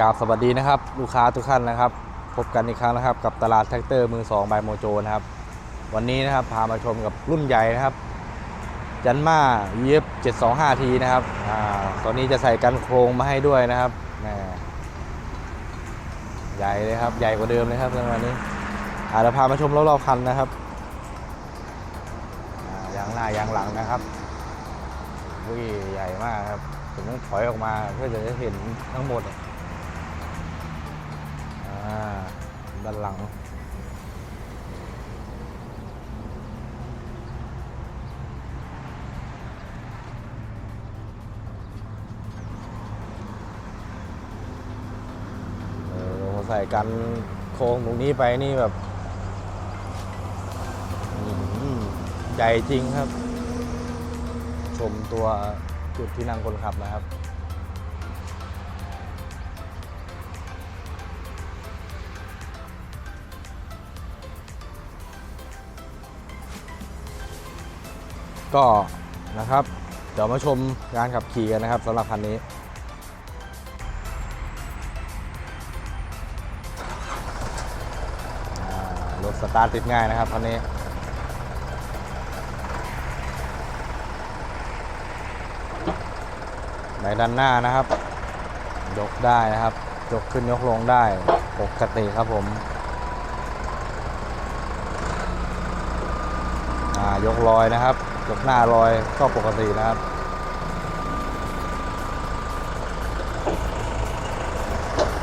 กราบสวัสดีนะครับ ลูกค้าทุกท่านนะครับ พบกันอีกครั้งนะครับ กับตลาดแท็กเตอร์มือ2บายโมโจนะครับ วันนี้นะครับพามาชมกับรุ่นใหญ่นะครับยันมาเย็บ725ทีนะครับอ่าตอนนี้จะใส่กันโครงมาให้ด้วยนะครับใหญ่เลยครับ ใหญ่กว่าเดิมเลยครับในวันนี้อ่าเราพามาชมรอบๆคันนะครับอ่ายางหน้ายางหลังนะครับอุ้ยใหญ่มากครับผมต้องถอยออกมาเพื่อจะได้เห็นทั้งหมด ด้านหลัง ใส่กันโครงตรงนี้ไปนี่แบบใหญ่จริงครับ ชมตัวจุดที่นั่งคนขับนะครับ ก็นะครับ เดี๋ยวมาชมการขับขี่กันนะครับสำหรับคันนี้ รถสตาร์ทติดง่ายนะครับคันนี้ในด้านหน้านะครับ ยกได้นะครับ ยกขึ้นยกลงได้ปกติครับผมยกลอยนะครับ ยกหน้าลอยก็ปกตินะครับ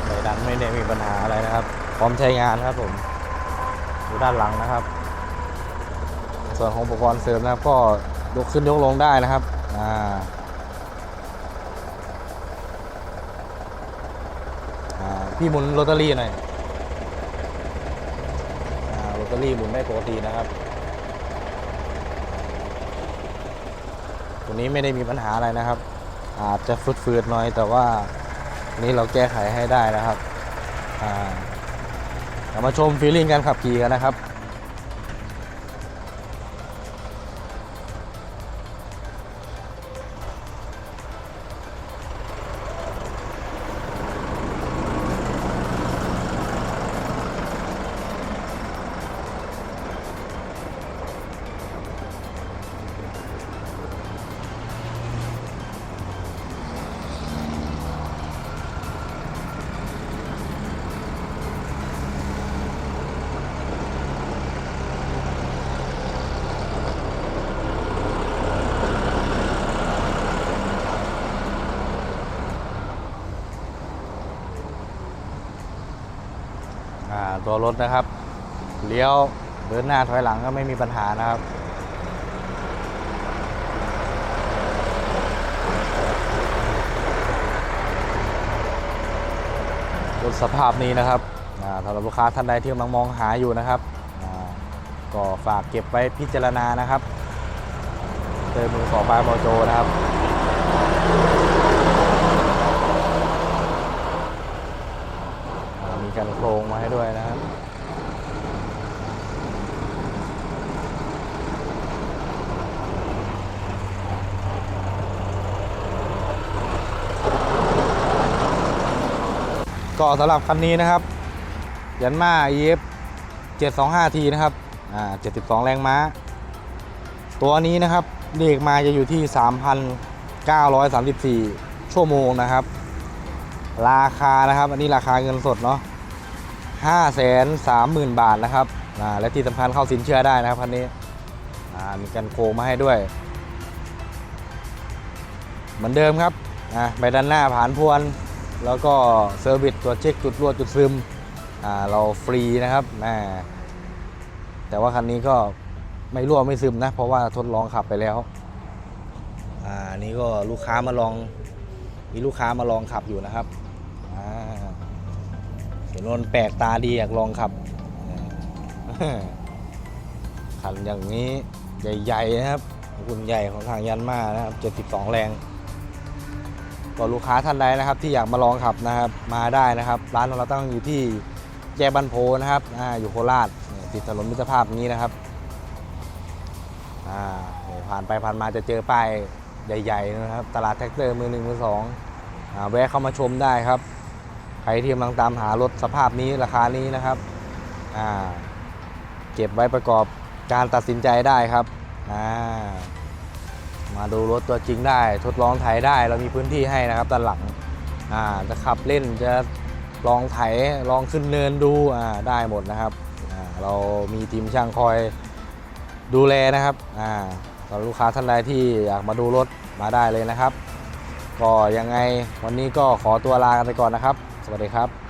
ไม่ดันไม่ได้มีปัญหาอะไรนะครับ พร้อมใช้งานครับผมดูด้านหลังนะครับ ส่วนของอุปกรณ์เสริมนะครับ ก็ยกขึ้นยกลงได้นะครับอ่าพี่หมุนโรตารี่หน่อยอ่าโรตารี่หมุนได้ปกตินะครับ ตัวนี้ไม่ได้มีปัญหาอะไรนะครับ อาจจะฟืดๆหน่อย แต่ว่านี่เราแก้ไขให้ได้นะครับามาชมฟีลลิ่งการขับขี่กันนะครับ ตัวรถนะครับ เลี้ยวเดินหน้าถอยหลังก็ไม่มีปัญหานะครับรถสภาพนี้นะครับอ่าสำหรับลูกค้าท่านใดที่กำลังมองหาอยู่นะครับก็ฝากเก็บไว้พิจารณานะครับเจอมือสองปลายโมโจนะครับ อ่ามี กันโครงมาให้ด้วยนะครับก็สำหรับคันนี้นะครับ ยันมา EF 725T นะครับ อ่า 72 แรงม้า ตัวนี้นะครับเรียกมาจะอยู่ที่ 3,934 ชั่วโมงนะครับ ราคานะครับ อันนี้ราคาเงินสดเนาะ ห้าแสนสามหมื่นบาทนะครับอ่าและที่สำคัญเข้าสินเชื่อได้นะครับคันนี้มีกันโครงมาให้ด้วย เหมือนเดิมครับอ่าใบด้านหน้าผ่านพวน แล้วก็เซอร์วิสตัวจเช็คจุดรั่วจุดซึมอ่าเราฟรีนะครับแต่ว่าคันนี้ก็ไม่รั่วไม่ซึมนะ เพราะว่าทดลองขับไปแล้วอ่านี่ก็ลูกค้ามาลองมีลูกค้ามาลองขับอยู่นะครับ เห็นว่ามันแปลกตาดีอยากลองขับคันอย่างนี้ใหญ่ๆนะครับหุ่นใหญ่ของทางยันมานะครับ 72 แรงก็ลูกค้าท่านใดนะครับ ที่อยากมาลองขับนะครับมาได้นะครับ ร้านของเราตั้งอยู่ที่แยกบันโพนะครับออยู่โคราชติดถนนมิตรภาพนี้นะครับผ่านไปผ่านมาจะเจอป้ายใหญ่ ๆ นะครับ ตลาดแท็กเตอร์มือหนึ่งมือสองแวะเข้ามาชมได้ครับ รรที่กำลังตามหารถสภาพนี้ราคานี้นะครับเก็บไว้ประกอบการตัดสินใจได้ครับามาดูรถตัวจริงได้ ทดลองไถได้เรามีพื้นที่ให้นะครับด้านหลังจะขับเล่นจะลองไถลองขึ้นเนินดูได้หมดนะครับเรามีทีมช่างคอยดูแลนะครับอ่าสำหรับลูกค้าท่านใดที่อยากมาดูรถมาได้เลยนะครับ ก็ยังไงวันนี้ก็ขอตัวลากันไปก่อนนะครับ สวัสดีครับ